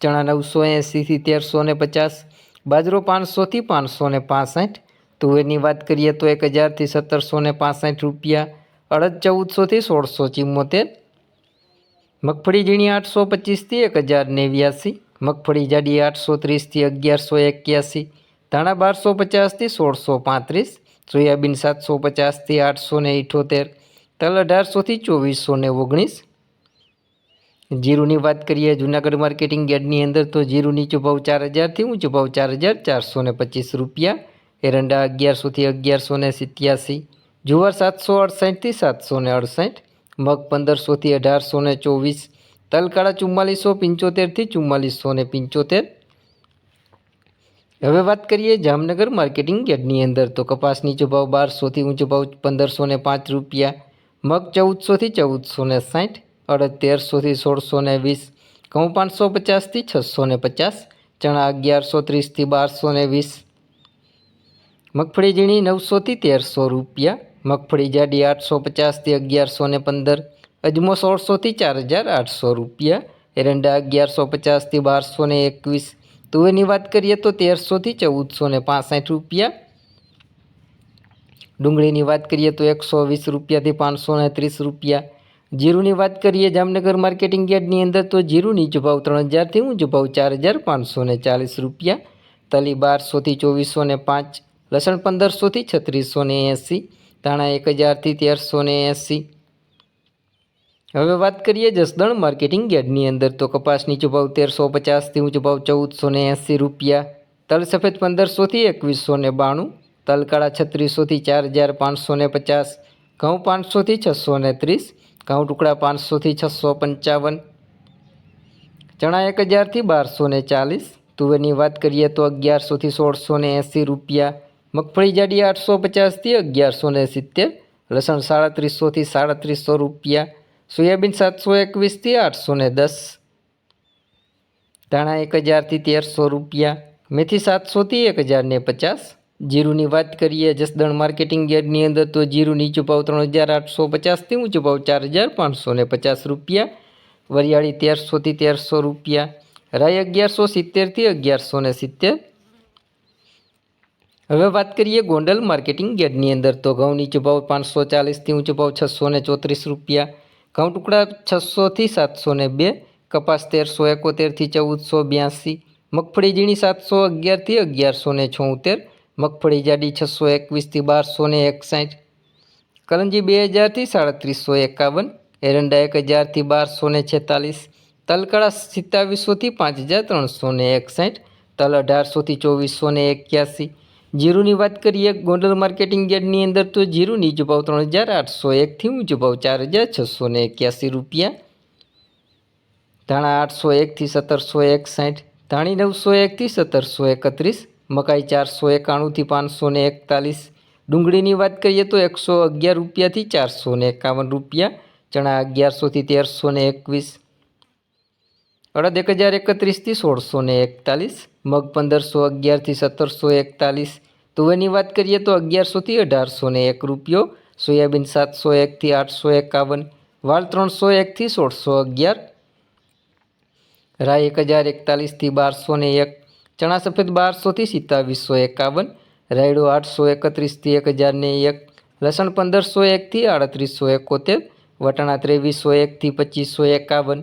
ચણા નવસો એંસીથી તેરસો ને પચાસ, બાજરો પાંચસોથી પાંચસો ને પાસઠ, તુવેરની વાત કરીએ તો એક હજારથી સત્તરસો ને પાસઠ રૂપિયા, અડદ ચૌદસોથી સોળસો ચિમ્મોતેર, મગફળી ઝીણી આઠસો પચીસથી એક હજાર નેવ્યાસી, મગફળી જાડી આઠસો ત્રીસથી અગિયારસો એક્યાસી, ધાણા બારસો પચાસથી સોળસો પાંત્રીસ, સોયાબીન સાતસો પચાસથી આઠસો ને ઇઠોતેર, તલ અઢારસોથી ચોવીસો ને ઓગણીસ જીરુની વાત કરીએ, જુનાગઢ માર્કેટિંગ યાર્ડની અંદર તો જીરું નીચો ભાવ ચાર હજારથી ઊંચો ભાવ ચાર હજાર ચારસો ને પચીસ રૂપિયા, એરંડા અગિયારસોથી અગિયારસો ને સિત્યાસી, જુવાર સાતસો અડસાઠથી સાતસો ને અડસાઠ, મગ પંદરસોથી અઢારસો ને ચોવીસ, તલકાળા ચુમ્માલીસો પંચોતેરથી ચુમ્માલીસો ને પંચોતેર. હવે વાત કરીએ જામનગર માર્કેટિંગ યાર્ડની અંદર તો કપાસ નીચો ભાવ બારસોથી ઊંચો ભાવ પંદરસો ને પાંચ રૂપિયા, મગ ચૌદસોથી ચૌદસો ને સાઠ અડદ તેરસોથી સોળસો ને વીસ ઘઉં પાંચસો પચાસથી છસો ને પચાસ, ચણા અગિયારસો ત્રીસથી બારસો ને વીસ. મગફળી ઝીણી નવસોથી તેરસો રૂપિયા, મગફળી જાડી આઠસો પચાસથી અગિયારસો ને પંદર, અજમો સોળસોથી ચાર હજાર આઠસો રૂપિયા, એરંડા અગિયારસો પચાસથી બારસો ને એકવીસ, તુવેરની વાત કરીએ તો તેરસોથી ચૌદસો ને પાસઠ રૂપિયા. ડુંગળીની વાત કરીએ તો એકસો વીસ રૂપિયાથી પાંચસો ને ત્રીસ રૂપિયા. જીરુની વાત કરીએ જામનગર માર્કેટિંગ યાર્ડની અંદર, તો જીરું નીચો ભાવ ત્રણ હજારથી ઊંચો ભાવ ચાર હજાર પાંચસો ને ચાલીસ રૂપિયા, તલી બારસોથી ચોવીસો ને પાંચ, લસણ પંદરસોથી છત્રીસો ને એંસી, ધાણા એક હજારથી તેરસો ને એંસી. હવે વાત કરીએ જસદણ માર્કેટિંગ યાર્ડની અંદર, તો કપાસ નીચો ભાવ તેરસો પચાસથી ઊંચો ભાવ ચૌદસો ને એંસી રૂપિયા, તલ સફેદ પંદરસોથી એકવીસો ને બાણું, તલકાળા છત્રીસોથી ચાર હજાર પાંચસો ને પચાસ, ઘઉં પાંચસોથી છસો ને ત્રીસ ઘઉં ટુકડા પાંચસોથી છસો પંચાવન, ચણા એક હજારથી બારસો ને ચાલીસ, તુવેરની વાત કરીએ તો અગિયારસોથી સોળસો ને એંસી રૂપિયા, મગફળી જાડી આઠસો પચાસથી અગિયારસો ને સિત્તેર, લસણ સાડત્રીસોથી સાડત્રીસો રૂપિયા, સોયાબીન સાતસો એકવીસથી આઠસો ને દસ, ધાણા એક હજારથી તેરસો રૂપિયા, મેથી સાતસોથી એક હજાર ને પચાસ જીરુની વાત કરીએ, જસદણ માર્કેટિંગ યાર્ડની અંદર તો જીરું નીચું ભાવ ત્રણ હજાર આઠસો પચાસથી ઊંચું ભાવ ચાર હજાર પાંચસો ને પચાસ રૂપિયા. વરિયાળી તેરસોથી તેરસો રૂપિયા. રાય અગિયારસો સિત્તેરથી અગિયારસો ને સિત્તેર. હવે વાત કરીએ ગોંડલ માર્કેટિંગ યાર્ડની અંદર તો ઘઉં નીચું ભાવ પાંચસો ચાલીસથી ઊંચો ભાવ છસો ને ચોત્રીસ રૂપિયા. ઘઉં ટુકડા છસોથી સાતસો ને બે, કપાસ તેરસો એકોતેરથી ચૌદસો બ્યાસી, મગફળી ઝીણી સાતસો અગિયારથી અગિયારસો ને છોતેર મગફળી જાડી છસો એકવીસથી બારસો ને એકસાઠ. કરંજી બે હજારથી સાડત્રીસો એકાવન. એરંડા એક હજારથી બારસો ને છેતાલીસ. તલકડા સિત્તાવીસોથી પાંચ હજાર ત્રણસો ને એકસાઠ. તલ અઢારસોથી ચોવીસો ને એક્યાસી. જીરુની વાત કરીએ, ગોંડલ માર્કેટિંગ યાર્ડની અંદર તો જીરુની નીચો ત્રણ હજાર આઠસો એકથી ઊંચો ચાર હજાર છસો ને એક્યાસી રૂપિયા. ધાણા આઠસો એકથી સત્તરસો એકસાઠ. ધાણી નવસો એકથી સત્તરસો એકત્રીસ. મકાઈ ચારસો એકાણુંથી પાંચસો ને એકતાલીસ. ડુંગળીની વાત કરીએ તો એકસો અગિયાર રૂપિયાથી ચારસો ને એકાવન રૂપિયા, ચણા અગિયારસોથી તેરસો ને એકવીસ. અડદ એક હજાર એકત્રીસથી સોળસો ને એકતાલીસ, મગ પંદરસો અગિયારથી સત્તરસો એકતાલીસ. તુવેરની વાત કરીએ તો અગિયારસોથી અઢારસો ને એક રૂપિયો, સોયાબીન સાતસો એકથી આઠસો એકાવન, વાળ ત્રણસો એકથી સોળસો અગિયાર. રાય એક હજાર એકતાલીસથી બારસો ને એક ચણા સફેદ બારસોથી સિત્તાવીસો એકાવન, રાયડો આઠસો એકત્રીસથી એક હજારને એક, લસણ પંદરસો એકથી આડત્રીસો એકોતેર, વટાણા ત્રેવીસો એકથી પચીસો એકાવન.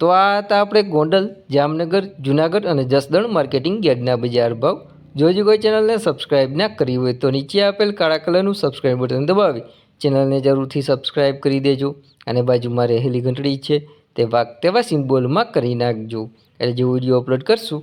તો આ હતા આપણે ગોંડલ, જામનગર, જુનાગઢ અને જસદણ માર્કેટિંગ યાર્ડના બજાર ભાવ. જોજો કોઈ ચેનલને સબસ્ક્રાઇબ ના કરી હોય તો નીચે આપેલ કાળા કલરનું સબસ્ક્રાઇબ બટન દબાવી. ચેનલને જરૂરથી સબસ્ક્રાઇબ કરી દેજો અને બાજુમાં રહેલી ઘંટડી છે તે વાગ તેવા સિમ્બોલમાં કરી નાખજો. એટલે જે વીડિયો અપલોડ કરશું